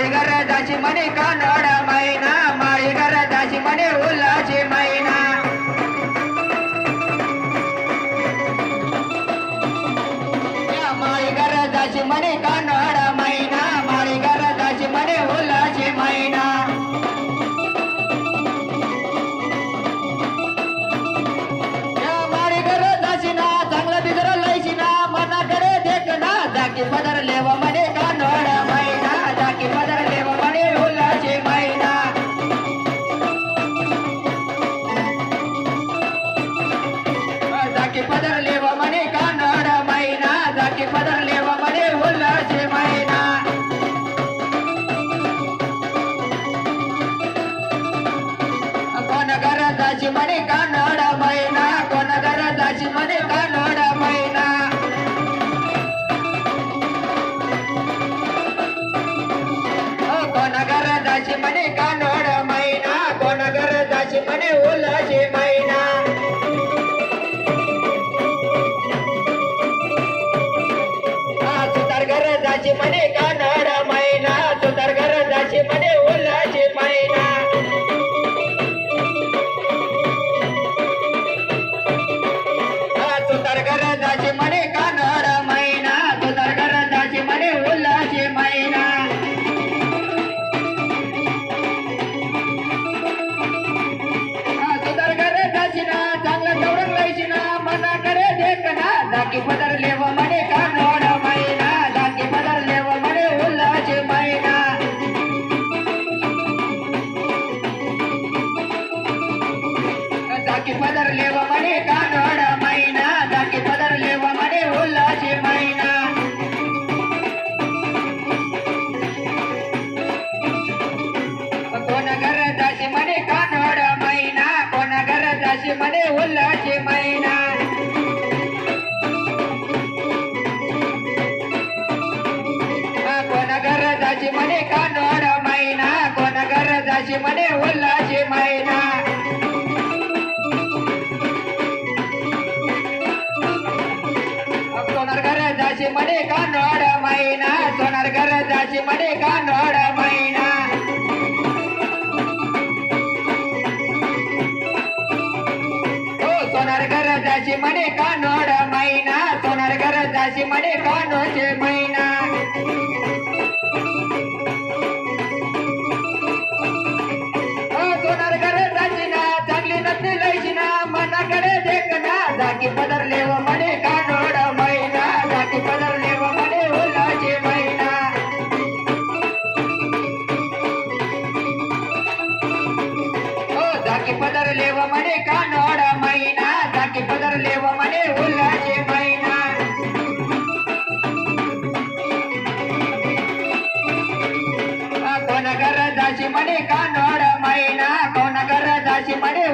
हा, माळी गरजाची म्हणे कानड मैना माळी गरजाची म्हणे उल्हाची मैना. गरजाची म्हणे कानड मैना गरजाची म्हणे उल्हाची मैना. गरजाची ना बिगर लयची ना मनाकडे देख ना पदर जाकी पदर लेव मने कानड मैना जाकी पदर लेव मने उल्हाची मैना. कोण गरजाची म्हणे कानड मैना कोण गरजाची म्हणे कानड मैना. हो, कोण गरजाची म्हणे कानड मैना कोण गरजाची म्हणे उल्हाची मैना. गरजाची म्हणे जाकी पदर लेव म्हणे कानड मैना जाकी पदर लेव म्हणे उल्हाची मैना कोण गरजाची म्हणे कानड मैना कोण गरजाची म्हणे उल्हाची मैना हा, कोण मडे का नोड मैना सोनार गरजाची का नोड मैना हो सोनार गरजाची का नोड मैना सोनार गरजाची म्हणे कानोचे मैना हो हो जाकी पदर लेव म्हणे कानोड मैना जाकी पदर लेव म्हणे उल्हाची मैना. हा, कोण गरजाची म्हणे कानोड मैना कोण गरजाची महीना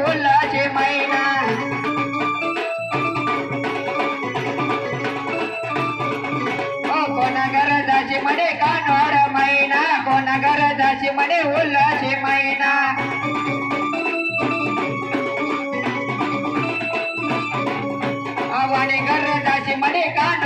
उल्हाची